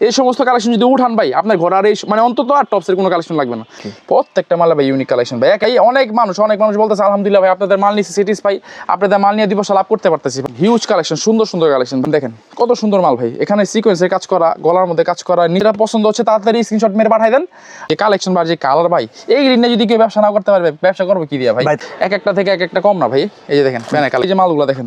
এই সমস্ত কালেকশন যদি উঠান ভাই আপনার ঘরে আর এই মানে অন্তত আর টপসের কোনো কালেকশন লাগবে না। প্রত্যেকটা মালে ভাই ইউনিক কালেকশন ভাই। একাই অনেক মানুষ অনেক মানুষ বলতেছে আলহামদুলিল্লাহ ভাই আপনাদের মাল নিচ্ছে সিটিস পাই আপনাদের মাল নিয়ে দিবস লাভ করতে পারতেছি। হিউজ কালেকশন সুন্দর সুন্দর কালেকশন দেখেন কত সুন্দর মাল ভাই। এখানে সিকোয়েন্সের কাজ করা গলার মধ্যে কাজ করা নিজেরা পছন্দ হচ্ছে তাড়াতাড়ি স্ক্রিনশট মেরে পাঠাই দেন। যে কালেকশন বা যে কালার ভাই এই গ্রিনে যদি কেউ ব্যবসা না করতে পারবে ব্যবসা করবে কি দিয়া ভাই? ভাই- এক একটা থেকে এক একটা কম না ভাই। এই যে দেখেন এই যে মালগুলো দেখেন।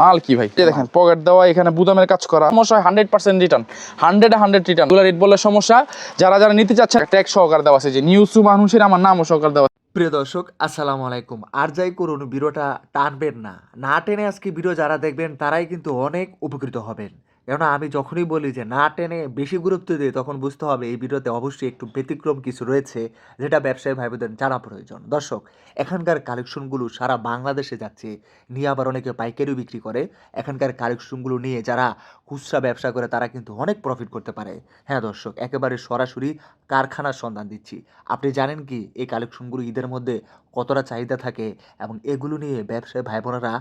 মাল কি ভাই? দেখেন পকেট দেওয়া এখানে বুদামের কাজ করা। সমস্যা hundred percent return hundred hundred return rate বলে সমস্যা। যারা যারা নিতে চাচ্ছে ট্যাক্স সহকার দেওয়া আছে যে নিউসু মানুষের আমার নামও সহকার দেওয়া প্রিয় দর্শক আসসালামু আলাইকুম। আর যাই করুন ভিডিওটা টানবেন না। না টেনে আজকে ভিডিও যারা দেখবেন তারাই কিন্তু অনেক উপকৃত হবেন। কেননা আমি যখনই বলি যে না টেনে বেশি গুরুত্ব দিয়ে তখন বুঝতে হবে এই ভিডিওতে অবশ্যই একটু ব্যতিক্রম কিছু রয়েছে যেটা ব্যবসায়ী ভাই বোনদের জানা প্রয়োজন। দর্শক, এখানকার কালেকশনগুলো সারা বাংলাদেশে যাচ্ছে, নিয়ে আবার অনেকে পাইকারিও বিক্রি করে। এখানকার কালেকশনগুলো নিয়ে যারা খুচরা ব্যবসা করে, তারা কিন্তু অনেক প্রফিট করতে পারে। হ্যাঁ দর্শক, একেবারে সরাসরি কারখানার সন্ধান দিচ্ছি। আপনি জানেন কি, এই কালেকশনগুলো ঈদের মধ্যে কতটা চাহিদা থাকে এবং এগুলো নিয়ে ব্যবসায়ী ভাই বোনেরা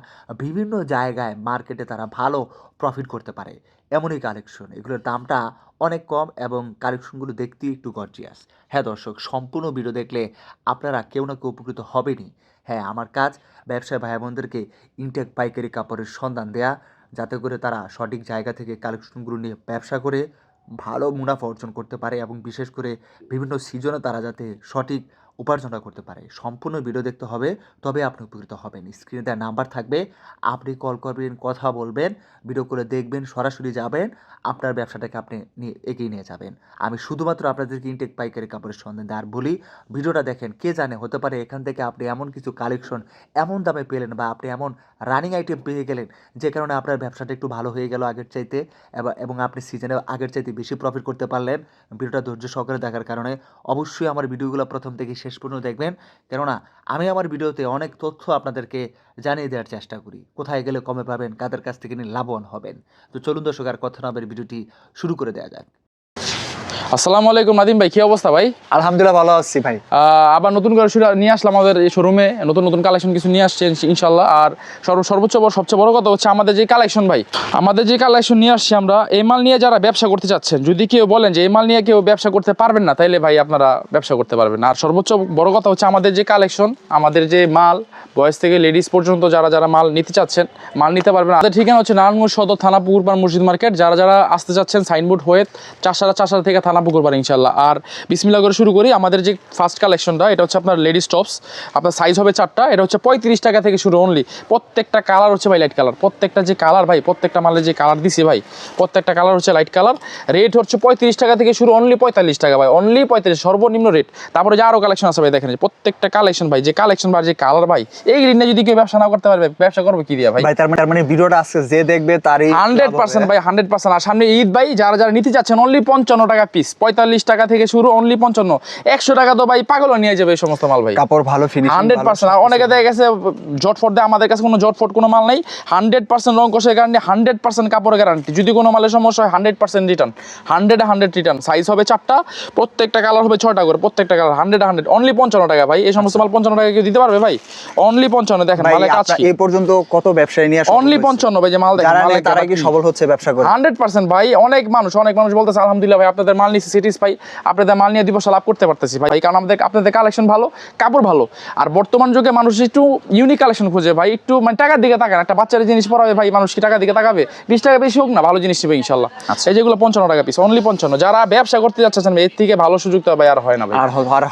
বিভিন্ন জায়গায়, মার্কেটে তারা ভালো প্রফিট করতে পারে। এমনই কালেকশন এগুলোর দামটা অনেক কম এবং কালেকশনগুলো দেখতেই একটু গর্জিয়াস হ্যাঁ দর্শক, সম্পূর্ণ ভিডিও দেখলে আপনারা কেউ না কেউ উপকৃত হবেনই। হ্যাঁ আমার কাজ ব্যবসায়ী ভাই বোনদেরকে ইনটেক পাইকারি কাপড়ের সন্ধান দেয়া, যাতে করে তারা সঠিক জায়গা থেকে কালেকশনগুলো নিয়ে ব্যবসা করে ভালো মুনাফা অর্জন করতে পারে এবং বিশেষ করে বিভিন্ন সিজনে তারা যাতে সঠিক উপার্জনটা করতে পারে। সম্পূর্ণ ভিডিও দেখতে হবে, তবে আপনি উপকৃত হবেন। স্ক্রিনে দেওয়া নাম্বার থাকবে, আপনি কল করবেন, কথা বলবেন ভিডিও করে দেখবেন, সরাসরি যাবেন, আপনার ব্যবসাটাকে আপনি নিয়ে এগিয়ে নিয়ে যাবেন। আমি শুধুমাত্র আপনাদেরকে ইনটেক পাইকারি কাপড়ের সন্ধান দেয় আর বলি ভিডিওটা দেখেন, কে জানে, হতে পারে এখান থেকে আপনি এমন কিছু কালেকশন এমন দামে পেলেন বা আপনি এমন রানিং আইটেম পেয়ে গেলেন, যে কারণে আপনার ব্যবসাটা একটু ভালো হয়ে গেল আগের চাইতে, এবং আপনি সিজনে আগের চাইতে বেশি প্রফিট করতে পারলেন। ভিডিওটা ধৈর্য সহকারে দেখার কারণে অবশ্যই আমার ভিডিওগুলো প্রথম থেকে শেষ পর্যন্ত দেখবেন। কেননা, আমি আমার ভিডিওতে অনেক তথ্য আপনাদেরকে জানিয়ে দেওয়ার চেষ্টা করি। কোথায় গেলে কমে পাবেন, কাদের কাছ থেকে নিয়ে লাভবান হবেন। তো চলুন দর্শক, আর কথা না ভিডিওটি শুরু করে দেওয়া যাক। আসসালামু আলাইকুম নাদিম ভাই কি অবস্থা ভাই? আলহামদুলিল্লাহ ভালো আছি ভাই। আবার নতুন করে শুরু নিয়ে আসলাম আমাদের এই শোরুমে নতুন নতুন কালেকশন কিছু নিয়ে আসছে ইনশ- ইনশাল্লাহ। আর সর্ব সর্বোচ্চ বড় সবচেয়ে বড় কথা হচ্ছে আমাদের যে কালেকশন ভাই আমাদের যে কালেকশন নিয়ে আসছি আমরা এই মাল নিয়ে যারা ব্যবসা করতে চাচ্ছেন যদি কেউ বলেন যে এই মাল নিয়ে কেউ ব্যবসা করতে পারবেন না তাইলে ভাই আপনারা ব্যবসা করতে পারবেন আর সর্বোচ্চ বড় কথা হচ্ছে আমাদের যে কালেকশন আমাদের যে মাল বয়স থেকে লেডিস পর্যন্ত যারা যারা মাল নিতে চাচ্ছেন মাল নিতে পারবেন আমাদের ঠিকানা হচ্ছে নারায়ণগঞ্জ সদর থানা পুকুরপাড় মসজিদ মার্কেট। যারা যারা আসতে চাচ্ছেন সাইনবোর্ড হয়ে চাষারা চাষারা থেকে থানা পুকুরপাড় ইনশাল্লাহ আর বিসমিল্লা করে শুরু করি আমাদের যে ফার্স্ট কালেকশনটা এটা হচ্ছে আপনার লেডিস টপস আপনার সাইজ হবে চারটা এটা হচ্ছে পঁয়ত্রিশ টাকা থেকে শুরু অনলি প্রত্যেকটা কালার হচ্ছে ভাই লাইট কালার প্রত্যেকটা যে কালার ভাই প্রত্যেকটা মালের যে কালার দিছি ভাই প্রত্যেকটা কালার হচ্ছে লাইট কালার রেট হচ্ছে পঁয়ত্রিশ টাকা থেকে শুরু অনলি পঁয়তাল্লিশ টাকা ভাই অনলি পঁয়তাল্লিশ সর্বনিম্ন রেট তারপরে যে আরও কালেকশন আছে ভাই দেখেন যে প্রত্যেকটা কালেকশন ভাই যে কালেকশন বা যে কালার ভাই এই গ্রিনে যদি কেউ ব্যবসা না করতে পারবে ব্যবসা করবে কি দিয়া ভাই? ভাই তার মানে তার মানে ভিডিওটা আজকে যে দেখবে তারই হান্ড্রেড পার্সেন্ট ভাই হান্ড্রেড পার্সেন্ট আর সামনে ঈদ ভাই যারা যারা নিতে চাচ্ছেন অনলি পঞ্চান্ন টাকা পিস পঁয়তাল্লিশ টাকা থেকে শুরু অনলি পঞ্চান্ন। একশো টাকা তো ভাই পাগলও নিয়ে যাবে এই সমস্ত মাল ভাই। কাপড় ভালো ফিনিশিং হান্ড্রেড পার্সেন্ট। আর অনেকে দেখা গেছে জটফট দেয় আমাদের কাছে কোনো জটফট কোনো মাল নেই। হান্ড্রেড পার্সেন্ট রং কষের গ্যারান্টি হান্ড্রেড পার্সেন্ট কাপড়ের গ্যারান্টি যদি কোনো মালের সমস্যা হয় hundred percent return hundred hundred return size হবে চারটা প্রত্যেকটা কালার হবে ছয়টা করে প্রত্যেকটা কালার হান্ড্রেড হান্ড্রেড অনলি পঞ্চান্ন টাকা ভাই। এই সমস্ত মাল পঞ্চান্ন টাকা কেউ দিতে পারবে ভাই? অনলি পঞ্চান্ন দেখেন মালের কাজ এই পর্যন্ত কত ব্যবসায়ী নিয়ে অনলি পঞ্চান্ন ভাই যে মাল দেখেন তারা কি? সফল হচ্ছে ব্যবসা করে? হান্ড্রেড পার্সেন্ট ভাই অনেক মানুষ অনেক মানুষ বলতেছে আলহামদুলিল্লাহ ভাই আপনাদের মাল নিচ্ছে সিটিস পাই আপনাদের মাল নিয়ে দিবস লাভ করতে পারতেছি ভাই। কারণ আমাদের আপনাদের কালেকশন ভালো কাপড় ভালো। আর বর্তমান যুগে মানুষ একটু ইউনিক কালেকশন খুঁজে ভাই একটু মানে টাকার দিকে তাকান একটা বাচ্চার জিনিস পড়াবে ভাই মানুষ কি টাকার দিকে তাকাবে? বিশ টাকা বেশি হোক না ভালো জিনিস নেবে ইনশাল্লাহ। আচ্ছা। এই যেগুলো পঞ্চান্ন টাকা পিস অনলি পঞ্চান্ন। যারা ব্যবসা করতে যাচ্ছেন এর থেকে ভালো সুযোগ তো ভাই আর হয় না ভাই।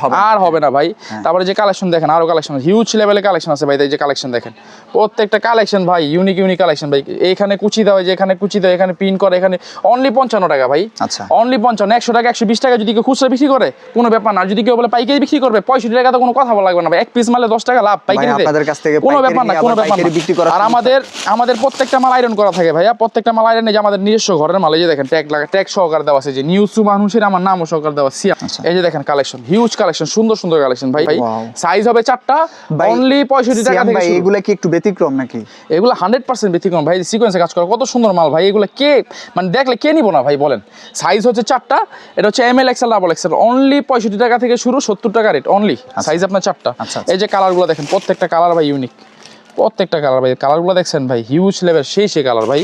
হবে আর হবে না। ভাই। হ্যাঁ। তারপরে যে কালেকশন দেখেন আরও কালেকশন হিউজ লেভেলের কালেকশন আছে ভাই এই যে কালেকশন দেখেন। প্রত্যেকটা কালেকশন ভাই ইউনিক ইউনিক কালেকশন ভাই। এখানে কুচি দেওয়া হয় যে এখানে কুচি দেওয়া এখানে পিন করে এখানে অনলি পঞ্চান্ন টাকা ভাই। আচ্ছা। অনলি পঞ্চান্ন একশো টাকা একশো বিশ টাকা যদি কেউ খুচরা বিক্রি করে কোনো ব্যাপার না। যদি কেউ বলে পাইকারি বিক্রি করবে পঁয়ষট্টি টাকা তো কোনো কথা বলা লাগবে না। এক পিস মালে দশ টাকা লাভ। পাইকারি কাছ থেকে কোনো ব্যাপার না কোনো ব্যাপার বিক্রি না আর আমাদের আমাদের প্রত্যেকটা মাল আয়রন করা থাকে ভাইয়া। প্রত্যেকটা মাল আয়রন যে আমাদের নিজস্ব ঘরের মাল যে দেখেন ট্যাগ লাগা ট্যাগ সহকার দেওয়া আছে যে নিউজ মানুষের আমার নামও সহকার দেওয়া সিয়া। এই যে দেখেন কালেকশন হিউজ কালেকশন সুন্দর সুন্দর কালেকশন ভাই। ভাই সাইজ হবে চারটা অনলি পঁয়ষট্টি টাকা থেকে। এগুলা কি একটু ব্যতিক্রম নাকি? এগুলো হান্ড্রেড পার্সেন্ট ব্যতিক্রম ভাই। সিকোয়েন্সে কাজ করে কত সুন্দর মাল ভাই। এগুলো কে মানে দেখলে কে নিবো না ভাই বলেন। সাইজ হচ্ছে চারটা এটা হচ্ছে M L XL double XL only পঁয়ষট্টি টাকা থেকে শুরু সত্তর টাকা রেট অনলি সাইজ আপনার চারটা। আচ্ছা, আচ্ছা। এই যে কালারগুলো দেখেন প্রত্যেকটা কালার ভাই ইউনিক প্রত্যেকটা কালার ভাই কালারগুলো দেখছেন ভাই হিউজ লেভেল সেই সেই কালার ভাই।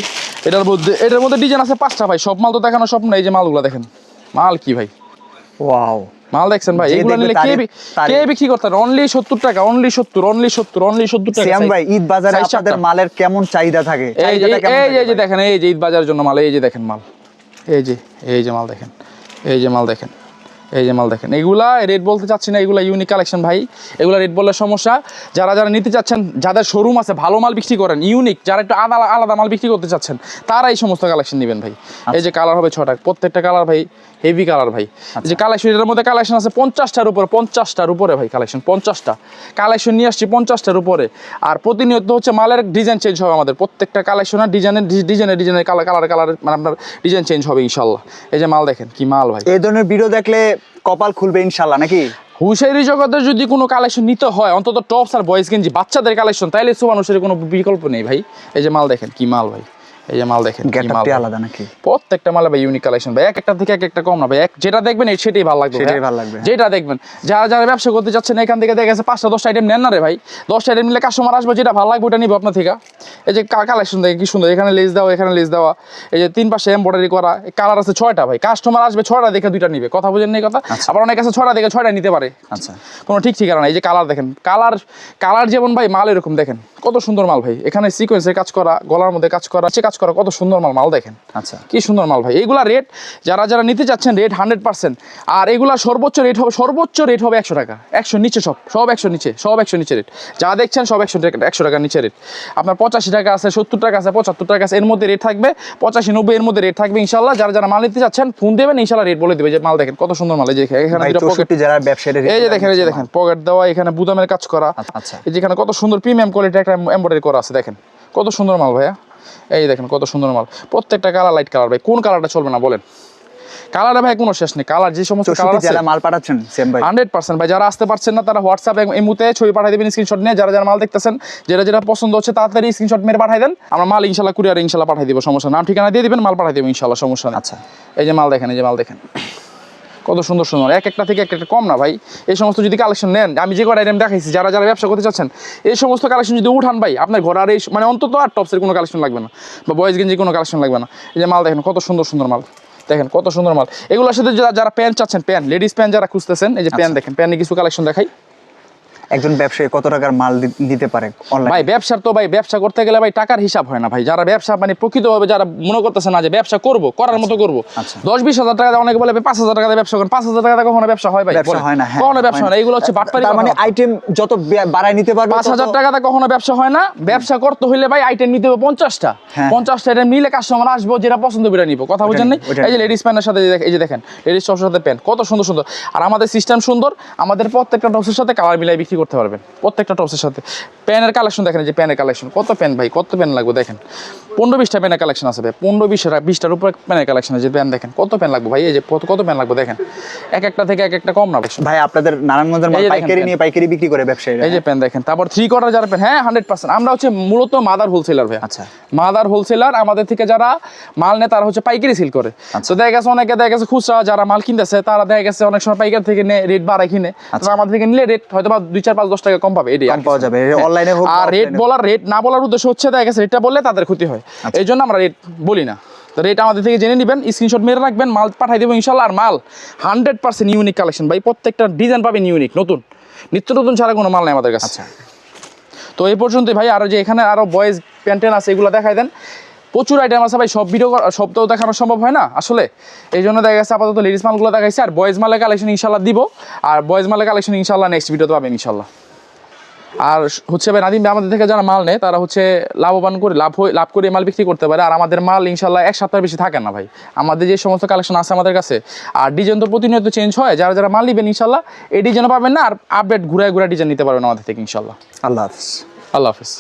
এটার মধ্যে এটার মধ্যে ডিজাইন আছে পাঁচটা ভাই সব মাল তো দেখানো সব না এই যে মালগুলো দেখেন। মাল কি ভাই? ওয়াও মাল দেখছেন ভাই এগুলো নিলে কে কে বিক্রি করতেন অনলি সত্তর টাকা অনলি সত্তর অনলি সত্তর অনলি সত্তর টাকা সিয়াম ভাই ঈদ বাজারে আপনাদের মালের কেমন চাহিদা থাকে? এই যে এই যে? দেখেন এই যে ঈদ বাজারের জন্য মাল এই যে দেখেন মাল। এই যে এই যে মাল দেখেন। এই যে মাল দেখেন। এই যে মাল দেখেন। এগুলা রেট বলতে চাচ্ছি না এগুলা ইউনিক কালেকশন ভাই। এগুলা রেট বললে সমস্যা। যারা যারা নিতে চাচ্ছেন যাদের শোরুম আছে ভালো মাল বিক্রি করেন ইউনিক যারা একটু আলাদা আলাদা মাল বিক্রি করতে চাচ্ছেন তারা এই সমস্ত কালেকশন নেবেন ভাই। এই যে কালার হবে ছটা প্রত্যেকটা কালার ভাই হেভি কালার ভাই। যে কালেকশন এটার মধ্যে কালেকশন আছে পঞ্চাশটার উপরে পঞ্চাশটার উপরে ভাই কালেকশন পঞ্চাশটা। কালেকশন নিয়ে আসছি পঞ্চাশটার উপরে। আর প্রতিনিয়ত হচ্ছে মালের ডিজাইন চেঞ্জ হবে আমাদের। প্রত্যেকটা কালেকশনের ডিজাইনের ডিজাইনের ডিজাইনের কালার কালার কালার মানে আপনার ডিজাইন চেঞ্জ হবে ইনশাল্লাহ। এই যে মাল দেখেন কি মাল ভাই। এই ধরনের ভিডিও দেখলে কপাল খুলবে ইনশাল্লাহ, নাকি? হুশারি জগতের যদি কোনো কালেকশন নিতে হয়, অন্তত টপস আর বয়েস গেঞ্জি, বাচ্চাদের কালেকশন তাইলে সুমানুষের কোনো বিকল্প নেই ভাই। এই যে মাল দেখেন, কি মাল ভাই। এই যে মাল দেখেন গেটআপটি। আলাদা নাকি? প্রত্যেকটা মালে ভাই ইউনিক কালেকশন ভাই এক একটা থেকে এক একটা কম না ভাই। এক যেটা দেখবেন এই সেটাই ভালো লাগবে সেটাই ভালো লাগবে। যেটা দেখবেন যারা যারা ব্যবসা করতে চাচ্ছেন এখান থেকে দেখে গেছে পাঁচটা দশটা আইটেম নেন না রে ভাই। দশটা আইটেম নিলে কাস্টমার আসবে যেটা ভালো লাগবে ওটা নিবে আপনার থেকে। এই যে কালেকশন দেখে কি সুন্দর এখানে লেস দেওয়া এখানে লেস দেওয়া। এই যে তিন পাশে এমব্রয়ডারি করা কালার আছে ছয়টা ভাই। কাস্টমার আসবে ছয়টা দেখে দুইটা নিবে। কথা বুঝেন নেই কথা? আবার অনেক আছে ছয়টা দেখে ছয়টা নিতে পারে। আচ্ছা। কোনো ঠিক ঠিকানা এই যে কালার দেখেন কালার কালার যেমন ভাই মাল এরকম দেখেন। কত সুন্দর মাল ভাই। এখানে সিকোয়েন্সের কাজ করা গলার মধ্যে কাজ করা সে কাজ করা কত সুন্দর মাল মাল দেখেন। আচ্ছা। কি সুন্দর মাল ভাই। এইগুলা রেট যারা যারা নিতে চাচ্ছেন রেট হান্ড্রেড পার্সেন্ট আর এগুলা সর্বোচ্চ রেট হবে সর্বোচ্চ রেট হবে একশো টাকা। একশো নিচে সব সব একশো নিচে সব একশো নিচে রেট যা দেখছেন সব একশো টাকা একশো টাকার নিচে রেট আপনার পঁচাশি টাকা আছে সত্তর টাকা আছে পঁচাত্তর টাকা আছে এর মধ্যে রেট থাকবে। পঁচাশি নব্বই এর মধ্যে রেট থাকবে ইনশাল্লাহ যারা যারা মাল নিতে চাচ্ছেন ফোন দেবেন ইনশাল্লাহ রেট বলে দেবে যে মাল দেখেন কত সুন্দর মাল। এই যে এখানে যারা ব্যবসায়ীদের এই যে দেখেন এই যে দেখেন পকেট দেওয়া এখানে বুদামের কাজ করা। আচ্ছা। এই যেখানে কত সুন্দর প্রিমিয়াম কোয়ালিটি একটা এমব্রয়ডারি করা আছে দেখেন। কত সুন্দর মাল ভাইয়া। এই দেখেন কত সুন্দর মাল। প্রত্যেকটা কালার লাইট কালার ভাই। কোন কালারটা চলবে না বলেন। কালারে ভাই কোনো শেষ নেই। কালার যে সমস্ত কালার আছে। মাল পাঠাচ্ছেন সেম ভাই। হান্ড্রেড পার্সেন্ট ভাই। যারা আসতে পারছেন না তারা হোয়াটসঅ্যাপ এই মুহূর্তে ছবি পাঠিয়ে দেবেন স্ক্রিনশট নিয়ে। যারা যারা মাল দেখতেছেন যেটা যেটা পছন্দ হচ্ছে তাড়াতাড়ি স্ক্রিনশট মেরে পাঠিয়ে দেন। আমরা মাল ইনশাল্লাহ কুরিয়ার ইনশাল্লাহ পাঠিয়ে দিব সমস্যা নাম ঠিকানা দিয়ে দিবেন মাল পাঠিয়ে দেবো ইনশাল্লাহ সমস্যা নেই। আচ্ছা। এই যে মাল দেখেন এই যে মাল দেখেন। কত সুন্দর সুন্দর। এক একটা থেকে এক একটা কম না ভাই। এই সমস্ত যদি কালেকশন নেন আমি যে কটা আইটেম দেখাইছি যারা যারা ব্যবসা করতে চাচ্ছেন এই সমস্ত কালেকশন যদি উঠান ভাই আপনার ঘর আর এই মানে অন্তত আর টপসের কোনো কালেকশন লাগবে না। বা বয়েজ গেঞ্জি কোনো কালেকশন লাগবে না। এই যে মাল দেখেন কত সুন্দর সুন্দর মাল। দেখেন কত সুন্দর মাল। এগুলোর সাথে যারা যারা প্যান্ট চাচ্ছেন প্যান্ট লেডিস প্যান্ট যারা খুঁজতেছেন এই যে প্যান্ট দেখেন প্যান্টে কিছু কালেকশন দেখাই। একজন ব্যবসায়ী কত টাকার মাল দিতে পারে অনলাইন ভাই ব্যবসার তো ভাই ব্যবসা করতে গেলে ভাই টাকার হিসাব হয় না ভাই। যারা ব্যবসা মানে প্রকৃতভাবে যারা মনে করতেছে না যে ব্যবসা করব করার মতো করব আচ্ছা। দশ বিশ হাজার টাকা অনেকে বলে পাঁচ হাজার টাকা দিয়ে ব্যবসা করেন। পাঁচ হাজার টাকা কখনো ব্যবসা হয় ভাই? ব্যবসা হয় না হ্যাঁ কখনো ব্যবসা হয় না। এগুলো হচ্ছে বাটপারি মানে আইটেম যত বাড়ায় নিতে পারবে পাঁচ হাজার টাকাতে কখনো ব্যবসা হয় না। ব্যবসা করতে হইলে ভাই আইটেম নিতে হবে পঞ্চাশটা। হ্যাঁ। পঞ্চাশটা আইটেম নিলে কাস্টমার আসব যেটা পছন্দ করে নিবো। কথা বুঝেন নাই? এই যে লেডিস প্যান্টের সাথে এই যে এই যে দেখেন লেডিস টপসের সাথে প্যান্ট কত সুন্দর সুন্দর। আর আমাদের সিস্টেম সুন্দর আমাদের প্রত্যেকটা টপসের সাথে কালার মিলাই বিক্রি করতে পারবেন প্রত্যেকটা টপসের সাথে। প্যানের কালেকশন দেখেন যে প্যানের কালেকশন কত প্যান ভাই কত প্যান লাগবে দেখেন। পনেরো বিশটা প্যানের কালেকশন আছে ভাই পনেরো বিশটা বিশটার উপরে প্যানের কালেকশন আছে প্যান দেখেন কত প্যান লাগবে ভাই? এই যে কত প্যান লাগবে দেখেন? এক একটা থেকে এক একটা কম না ভাই? আপনাদের নারায়ণগঞ্জের পাইকারি নিয়ে পাইকারি বিক্রি করে ব্যবসায়ীরা। এই যে প্যান দেখেন তারপর থ্রি কোয়ার্টার যারা প্যান হ্যাঁ হান্ড্রেড পার্সেন্ট আমরা হচ্ছে মূলত মাদার হোলসেলার ভাই আচ্ছা। মাদার হোলসেলার আমাদের থেকে যারা মাল নেয় তারা হচ্ছে পাইকারি সেল করে। তো দেখা গেছে অনেকে দেখা গেছে খুচরা যারা মাল কিনতেছে তারা দেখা গেছে অনেক সময় পাইকার থেকে রেট বাড়ায় কিনে। তো আমাদের থেকে নিলে রেট হয়তো বা দুই চার পাঁচ দশ টাকা কম পাবে এটাই আর পাওয়া যাবে। অনলাইনে হোক আর রেট। বলার রেট না বলার উদ্দেশ্য হচ্ছে দেখা গেছে রেটটা বললে তাদের ক্ষতি হয়। আচ্ছা। এই জন্য আমরা রেট বলি না। তো রেট আমাদের থেকে জেনে নেবেন স্ক্রিনশট মেরে রাখবেন মাল পাঠাই দেবো ইনশাল্লাহ। আর মাল হান্ড্রেড পার্সেন্ট ইউনিক কালেকশন ভাই প্রত্যেকটা ডিজাইন পাবেন ইউনিক নতুন। নিত্য নতুন ছাড়া কোনো মাল নেই আমাদের কাছে। আচ্ছা। তো এই পর্যন্তই ভাই আরও যে এখানে আরও বয়েজ প্যান্টেন আছে এগুলো দেখাই দেন। প্রচুর আইটেম আছে ভাই সব ভিডিও সব তো দেখানো সম্ভব হয় না। আসলে এই জন্য দেখা গেছে আপাতত লেডিস মালগুলো দেখাইছে আর বয়েজ মালের কালেকশন ইনশাল্লাহ দিব। আর বয়েজ মালের কালেকশন ইনশাল্লাহ নেক্সট ভিডিওতে পাবেন ইনশাল্লাহ আর হচ্ছে ভাই নাদিম আমাদের থেকে যারা মাল নেয় তারা হচ্ছে লাভবান করে লাভ হয়ে লাভ করে মাল বিক্রি করতে পারে। আর আমাদের মাল ইনশাল্লাহ এক সপ্তাহের বেশি থাকে না ভাই। আমাদের যে সমস্ত কালেকশন আছে আমাদের কাছে। আর ডিজাইন তো প্রতিনিয়ত চেঞ্জ হয় যারা যারা মাল নেবেন ইনশাল্লাহ এই ডিজাইনও পাবেন না আর আপডেট ঘুরায় ঘুরায় ডিজাইন নিতে পারবেন আমাদের থেকে ইনশাল্লাহ আল্লাহ হাফিজ। আল্লাহ হাফিজ।